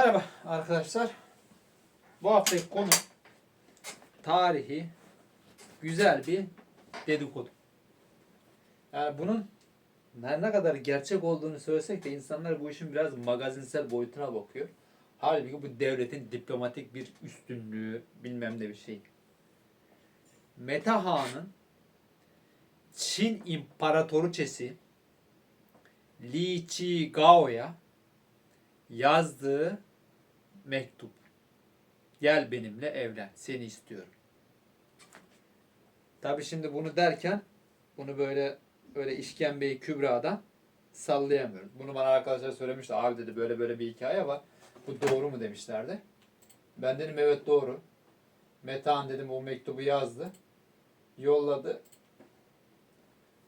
Merhaba arkadaşlar. Bu haftaki konu tarihi güzel bir dedikodu. Yani bunun ne kadar gerçek olduğunu söylesek de insanlar bu işin biraz magazinsel boyutuna bakıyor. Halbuki bu devletin diplomatik bir üstünlüğü bilmem ne bir şey. Meta Han'ın Çin İmparatoriçesi Li Chi Gao'ya yazdığı mektup. Gel benimle evlen. Seni istiyorum. Tabi şimdi bunu derken bunu böyle öyle işkembeyi Kübra'dan sallayamıyorum. Bunu bana arkadaşlar söylemişti. Abi dedi böyle böyle bir hikaye var. Bu doğru mu demişlerdi. Ben dedim evet doğru. Metehan dedim o mektubu yazdı. Yolladı.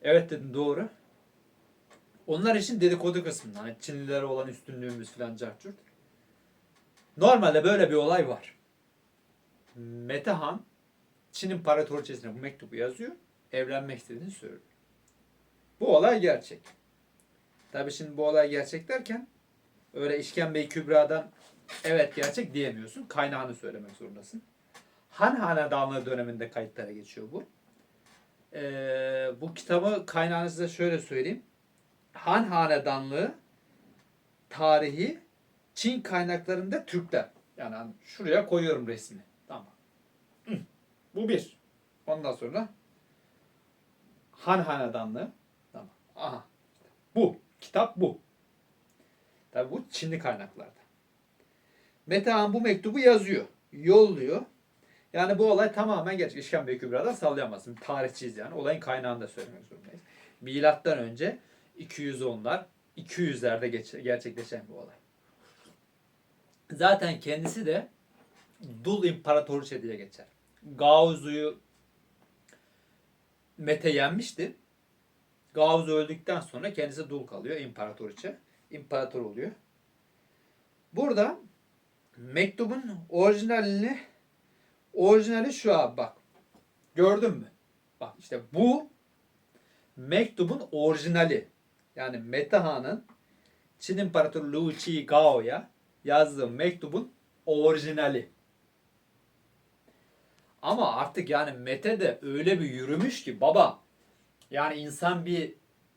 Evet dedim doğru. Onlar için dedikodu kısmında. Hani Çinlilere olan üstünlüğümüz falan cartçurt. Normalde böyle bir olay var. Metehan Çin İmparatoriçesine bu mektubu yazıyor. Evlenmek istediğini söylüyor. Bu olay gerçek. Tabi şimdi bu olay gerçek derken öyle işkembeyi Kübra'dan evet gerçek diyemiyorsun. Kaynağını söylemek zorundasın. Han Hanedanlığı döneminde kayıtlara geçiyor bu. Ee, bu kitabı kaynağını size şöyle söyleyeyim. Han Hanedanlığı tarihi Çin kaynaklarında Türkler. Yani hani şuraya koyuyorum resmi. Tamam. Bu bir. Ondan sonra Han Hanedanlığı. Tamam. Aha. Bu. Kitap bu. Tabi bu Çinli kaynaklarda. Metehan bu mektubu yazıyor. Yolluyor. Yani bu olay tamamen gerçek. İşkembe Kübra'dan sallayamazsın. Tarihçiyiz yani. Olayın kaynağını da söylemek zorundayız. Milattan önce 210'lar, 200'lerde geç- gerçekleşen bu olay. Zaten kendisi de Dul İmparatoriçe diye geçer. Gaozu'yu Mete yenmişti. Gaozu öldükten sonra kendisi dul kalıyor imparatoriçe. İmparator oluyor. Burada mektubun orijinalini orijinali şu abi bak. Gördün mü? Bak işte bu mektubun orijinali. Yani Metehan'ın Çin İmparatoru Lu Chi Gao'ya yazdığı mektubun orijinali. Ama artık yani Mete de öyle bir yürümüş ki baba yani insan bir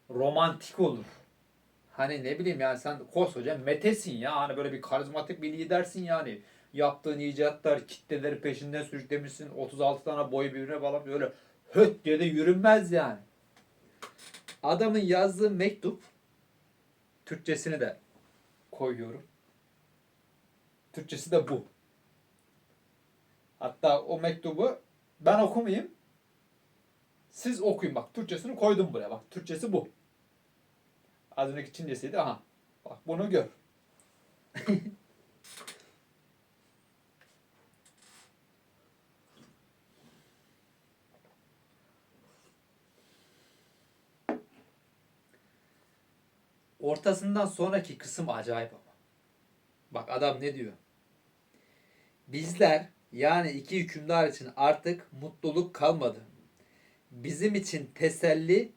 romantik olur. Hani ne bileyim yani sen koskoca Mete'sin ya. Hani böyle bir karizmatik bir lidersin yani. Yaptığın icatlar, kitleleri peşinden sürüklemişsin. 36 tane boy birbirine bağlamış. Öyle höt diye de yürünmez yani. Adamın yazdığı mektup Türkçesini de koyuyorum. Türkçesi de bu. Hatta o mektubu ben okumayayım. Siz okuyun bak. Türkçesini koydum buraya. Bak Türkçesi bu. Az önceki Çincesiydi. Aha. Bak bunu gör. Ortasından sonraki kısım acayip ama. Bak adam ne diyor? Bizler yani iki hükümdar için artık mutluluk kalmadı. Bizim için teselli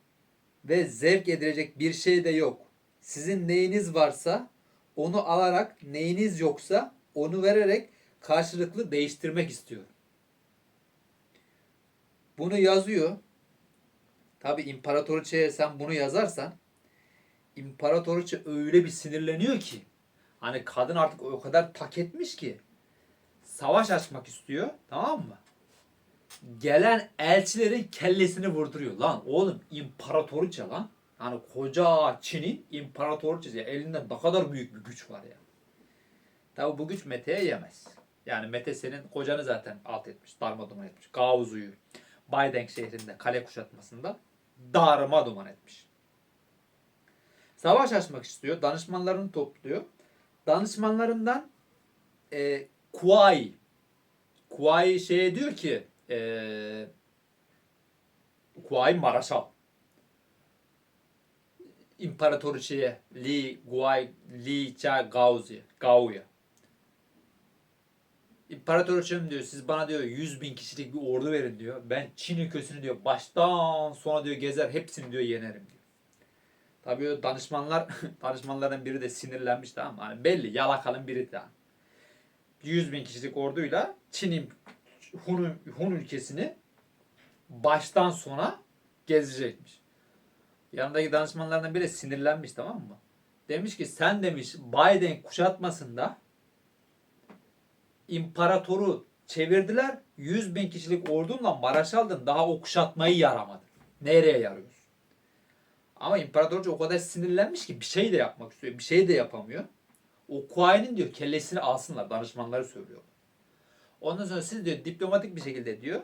ve zevk edilecek bir şey de yok. Sizin neyiniz varsa onu alarak neyiniz yoksa onu vererek karşılıklı değiştirmek istiyorum. Bunu yazıyor. Tabi imparatoriçeye sen bunu yazarsan imparatoriçe öyle bir sinirleniyor ki hani kadın artık o kadar tak etmiş ki savaş açmak istiyor tamam mı? Gelen elçilerin kellesini vurduruyor. Lan oğlum imparatoriçe lan. Hani koca Çin'in imparatoriçesi. Ya elinde ne kadar büyük bir güç var ya. Tabi bu güç Mete'ye yemez. Yani Mete senin kocanı zaten alt etmiş, darmadağın etmiş. Gaozu'yu Baydeng şehrinde kale kuşatmasında darma duman etmiş. Savaş açmak istiyor. Danışmanlarını topluyor. Danışmanlarından e, Kuai Kuai şeye diyor ki e, Kuai Maraşal İmparatoriçeye Li Guai Li Cha Gaozi Gao'ya İmparatoriçem diyor siz bana diyor 100 bin kişilik bir ordu verin diyor. Ben Çin ülkesini diyor baştan sona diyor gezer hepsini diyor yenerim diyor. Tabii o danışmanlar danışmanlardan biri de sinirlenmiş tamam? Hani belli yalakalın biri de. 100 bin kişilik orduyla Çin'in Hun, Hun ülkesini baştan sona gezecekmiş. Yanındaki danışmanlardan biri sinirlenmiş tamam mı? Demiş ki sen demiş Biden kuşatmasında imparatoru çevirdiler. 100 bin kişilik ordunla Maraş aldın. Daha o kuşatmayı yaramadı. Nereye yarıyorsun? Ama imparatorca o kadar sinirlenmiş ki bir şey de yapmak istiyor. Bir şey de yapamıyor. O Kuay'ın diyor kellesini alsınlar. Danışmanları söylüyor. Ondan sonra siz diyor diplomatik bir şekilde diyor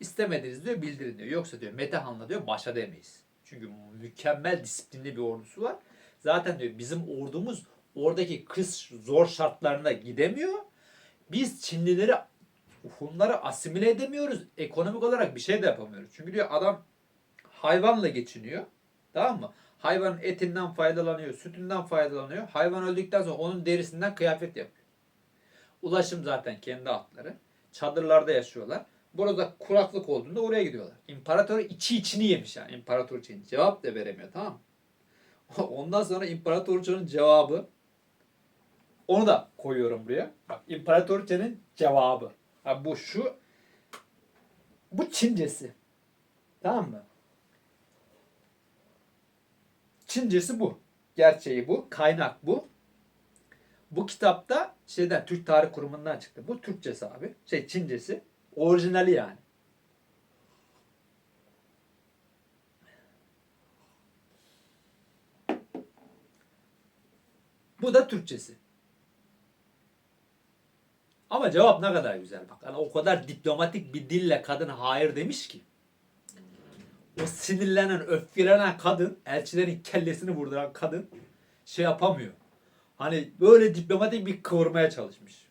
istemediniz diyor bildirin diyor. Yoksa diyor Metehan'la diyor başa demeyiz. Çünkü mükemmel disiplinli bir ordusu var. Zaten diyor bizim ordumuz oradaki kış zor şartlarına gidemiyor. Biz Çinlileri Hunları asimile edemiyoruz. Ekonomik olarak bir şey de yapamıyoruz. Çünkü diyor adam hayvanla geçiniyor. Tamam mı? Hayvanın etinden faydalanıyor, sütünden faydalanıyor. Hayvan öldükten sonra onun derisinden kıyafet yapıyor. Ulaşım zaten kendi atları. Çadırlarda yaşıyorlar. Burada kuraklık olduğunda oraya gidiyorlar. İmparator içi içini yemiş yani. İmparator için cevap da veremiyor tamam mı? Ondan sonra imparatorçanın cevabı onu da koyuyorum buraya. Bak imparatorçanın cevabı. Ha, bu şu bu Çincesi. Tamam mı? Çincesi bu. Gerçeği bu. Kaynak bu. Bu kitapta şeyden Türk Tarih Kurumu'ndan çıktı. Bu Türkçesi abi. Şey Çincesi. Orijinali yani. Bu da Türkçesi. Ama cevap ne kadar güzel bak. Yani o kadar diplomatik bir dille kadın hayır demiş ki. O sinirlenen, öfkelenen kadın, elçilerin kellesini vurduran kadın şey yapamıyor. Hani böyle diplomatik bir kıvırmaya çalışmış.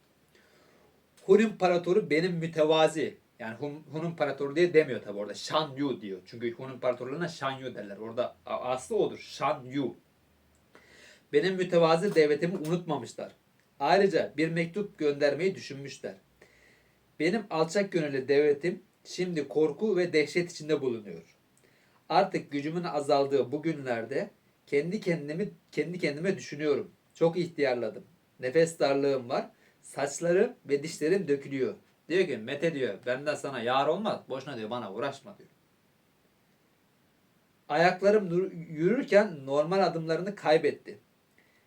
Hun İmparatoru benim mütevazi. Yani Hun, Hun İmparatoru diye demiyor tabi orada. Shan Yu diyor. Çünkü Hun İmparatorluğuna Shan Yu derler. Orada aslı odur. Shan Yu. Benim mütevazi devletimi unutmamışlar. Ayrıca bir mektup göndermeyi düşünmüşler. Benim alçak gönüllü devletim şimdi korku ve dehşet içinde bulunuyor. Artık gücümün azaldığı bu günlerde kendi kendimi kendi kendime düşünüyorum. Çok ihtiyarladım. Nefes darlığım var. Saçlarım ve dişlerim dökülüyor. Diyor ki Mete diyor benden sana yar olmaz. Boşuna diyor bana uğraşma diyor. Ayaklarım yürürken normal adımlarını kaybetti.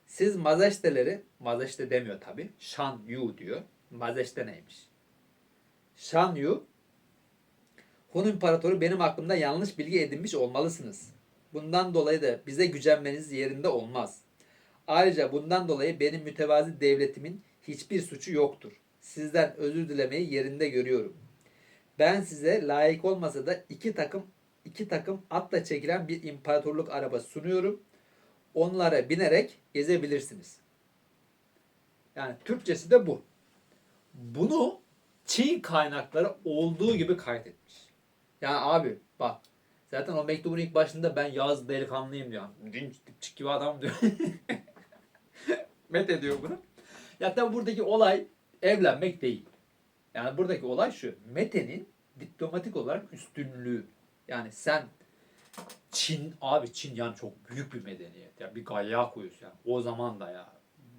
Siz mazeşteleri, mazeşte demiyor tabi. Shan Yu diyor. Mazeşte neymiş? Shan Yu, Hun İmparatoru benim hakkımda yanlış bilgi edinmiş olmalısınız. Bundan dolayı da bize gücenmeniz yerinde olmaz. Ayrıca bundan dolayı benim mütevazi devletimin hiçbir suçu yoktur. Sizden özür dilemeyi yerinde görüyorum. Ben size layık olmasa da iki takım iki takım atla çekilen bir imparatorluk arabası sunuyorum. Onlara binerek gezebilirsiniz. Yani Türkçesi de bu. Bunu Çin kaynakları olduğu gibi kaydetmiş. Yani abi bak zaten o mektubun ilk başında ben Yağız delikanlıyım diyor. Dinç dipçik gibi adam diyor. Met ediyor bunu. Tabi buradaki olay evlenmek değil. Yani buradaki olay şu. Mete'nin diplomatik olarak üstünlüğü. Yani sen Çin abi Çin yani çok büyük bir medeniyet ya bir gayya koyuyorsun yani o zaman da ya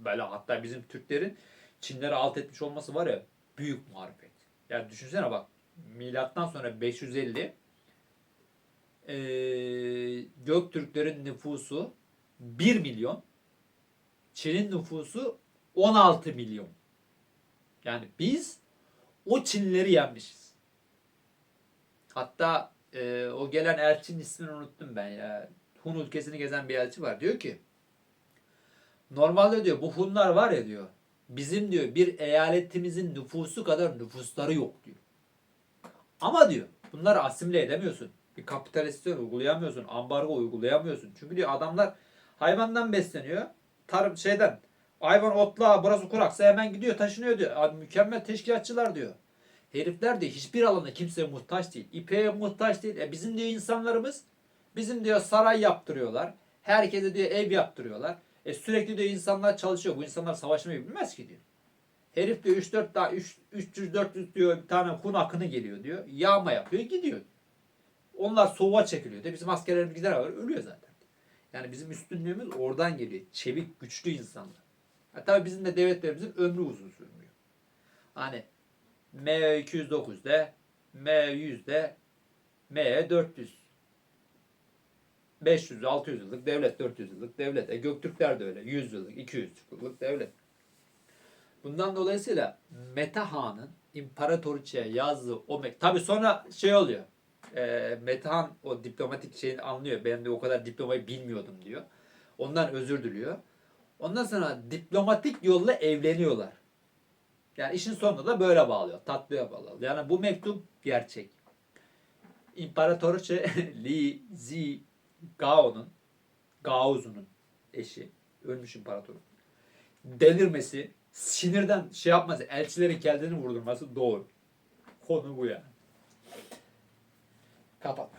böyle hatta bizim Türklerin Çinleri alt etmiş olması var ya büyük marifet. Yani düşünsene bak milattan sonra 550 eee Göktürklerin nüfusu 1 milyon Çin'in nüfusu 16 milyon. Yani biz o Çinlileri yenmişiz. Hatta e, o gelen elçinin ismini unuttum ben ya. Hun ülkesini gezen bir elçi var. Diyor ki normalde diyor bu Hunlar var ya diyor. Bizim diyor bir eyaletimizin nüfusu kadar nüfusları yok diyor. Ama diyor bunları asimile edemiyorsun. Bir kapitalistin uygulayamıyorsun. Ambargo uygulayamıyorsun. Çünkü diyor adamlar hayvandan besleniyor. Tarım şeyden hayvan otla burası kuraksa hemen gidiyor taşınıyor diyor. Abi mükemmel teşkilatçılar diyor. Herifler diyor hiçbir alanda kimseye muhtaç değil. İpeğe muhtaç değil. E bizim diyor insanlarımız bizim diyor saray yaptırıyorlar. Herkese diyor ev yaptırıyorlar. E sürekli diyor insanlar çalışıyor. Bu insanlar savaşmayı bilmez ki diyor. Herif diyor 3-4 daha 300-400 diyor bir tane Hun akını geliyor diyor. Yağma yapıyor gidiyor. Onlar soğuğa çekiliyor diyor. Bizim askerlerimiz gider var ölüyor zaten. Yani bizim üstünlüğümüz oradan geliyor. Çevik, güçlü insanlar. Ha, tabii bizim de devletlerimizin ömrü uzun sürmüyor. Hani M209'de, M100'de, M400 500, 600 yıllık devlet, 400 yıllık devlet. E Göktürkler de öyle. 100 yıllık, 200 yıllık devlet. Bundan dolayısıyla Metahan'ın İmparatoriçe'ye yazdığı o mek... Tabi sonra şey oluyor. E, Metahan o diplomatik şeyini anlıyor. Ben de o kadar diplomayı bilmiyordum diyor. Ondan özür diliyor. Ondan sonra diplomatik yolla evleniyorlar. Yani işin sonunda da böyle bağlıyor. Tatlıya bağlıyor. Yani bu mektup gerçek. İmparatoriçe Li Zi Gao'nun Gaozu'nun eşi ölmüş imparator. Delirmesi, sinirden şey yapması, elçilerin kendini vurdurması doğru. Konu bu yani. Kapat.